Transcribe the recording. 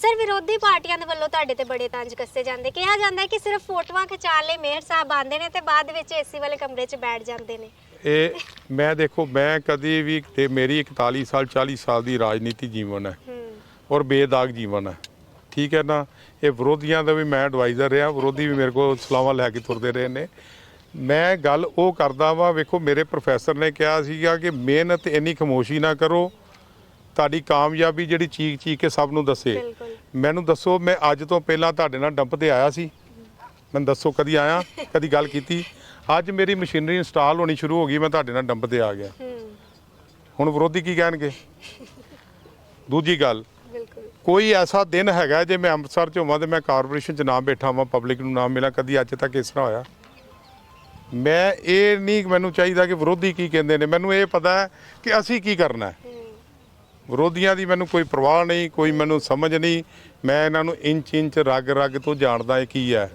Sir ਵਿਰੋਧੀ ਪਾਰਟੀਆਂ ਦੇ ਵੱਲੋਂ ਤੁਹਾਡੇ ਤੇ ਬੜੇ ਤੰਜ ਕੱਸੇ ਜਾਂਦੇ। ਕਿਹਾ ਜਾਂਦਾ ਹੈ ਕਿ ਸਿਰਫ ਫੋਟੋਆਂ ਖਿਚਾਉਣ ਲਈ ਮੇਅਰ ਸਾਹਿਬ ਆਉਂਦੇ ਨੇ ਤੇ ਬਾਅਦ ਵਿੱਚ ਏਸੀ ਵਾਲੇ ਕਮਰੇ 'ਚ ਬੈਠ ਜਾਂਦੇ ਨੇ। ਇਹ ਮੈਂ ਦੇਖੋ ਮੈਂ ਕਦੀ ਵੀ ਤੇ ਮੇਰੀ 41 ਸਾਲ 40 ਸਾਲ ਦੀ ਰਾਜਨੀਤੀ ਜੀਵਨ ਹੈ। ਹੂੰ। ਔਰ ਬੇਦਾਗ ਜੀਵਨ ਹੈ। ਠੀਕ ਹੈ ਨਾ? ਇਹ ਵਿਰੋਧੀਆਂ ਦਾ ਵੀ ਮੈਂ ਐਡਵਾਈਜ਼ਰ ਰਿਹਾ ਵਿਰੋਧੀ ਵੀ ਮੇਰੇ ਕੋਲ ਸਲਾਹਾਂ ਲੈ ਕੇ ਤੁਰਦੇ ਰਹੇ ਨੇ। ਮੈਂ ਗੱਲ ਉਹ ਕਰਦਾ ਵਾਂ ਵੇਖੋ ਮੇਰੇ ਪ੍ਰੋਫੈਸਰ ਨੇ ਕਿਹਾ ਸੀਗਾ ਕਿ ਮਿਹਨਤ ਇੰਨੀ ਖਮੋਸ਼ੀ ਨਾ ਕਰੋ। ਤੁਹਾਡੀ ਕਾਮਯਾਬੀ ਜਿਹੜੀ ਚੀਕ ਚੀਕ ਕੇ ਸਭ ਨੂੰ ਦੱਸੇ। ਬਿਲਕੁਲ। ਮੈਨੂੰ ਦੱਸੋ ਮੈਂ ਅੱਜ ਤੋਂ ਪਹਿਲਾਂ ਤੁਹਾਡੇ ਨਾਲ ਡੰਪ ਤੇ ਆਇਆ ਸੀ। ਮੈਨੂੰ ਦੱਸੋ ਕਦੀ ਆਇਆ ਕਦੀ ਗੱਲ ਕੀਤੀ? ਅੱਜ ਮੇਰੀ ਮਸ਼ੀਨਰੀ ਇੰਸਟਾਲ ਹੋਣੀ ਸ਼ੁਰੂ ਹੋ ਗਈ ਮੈਂ ਤੁਹਾਡੇ ਨਾਲ ਡੰਪ ਤੇ ਆ ਗਿਆ। ਹੂੰ। ਹੁਣ ਵਿਰੋਧੀ ਕੀ ਕਹਿਣਗੇ? ਦੂਜੀ ਗੱਲ ਬਿਲਕੁਲ। ਕੋਈ ਐਸਾ ਦਿਨ ਹੈਗਾ ਜੇ ਮੈਂ ਅੰਮ੍ਰਿਤਸਰ ਚ ਹੋਵਾਂ ਤੇ ਮੈਂ ਕਾਰਪੋਰੇਸ਼ਨ ਚ ਨਾ ਬੈਠਾ ਹਾਂ ਪਬਲਿਕ ਨੂੰ ਨਾ ਮਿਲਾਂ ਕਦੀ ਅੱਜ ਤੱਕ ਇਸ ਤਰ੍ਹਾਂ ਹੋਇਆ? ਮੈਂ ਇਹ ਨਹੀਂ ਮੈਨੂੰ ਚਾਹੀਦਾ ਕਿ ਵਿਰੋਧੀ ਕੀ ਕਹਿੰਦੇ ਨੇ। ਮੈਨੂੰ ਇਹ ਪਤਾ ਹੈ ਕਿ ਅਸੀਂ ਕੀ ਕਰਨਾ ਹੈ। ਹੂੰ। ਵਿਰੋਧੀਆਂ ਦੀ ਮੈਨੂੰ ਕੋਈ ਪਰਵਾਹ ਨਹੀਂ, ਕੋਈ ਮੈਨੂੰ ਸਮਝ ਨਹੀਂ। ਮੈਂ ਇਹਨਾਂ ਨੂੰ ਇੰਚ ਇੰਚ ਰਗ ਰਗ ਤੋਂ ਜਾਣਦਾ ਇਹ ਕੀ ਹੈ।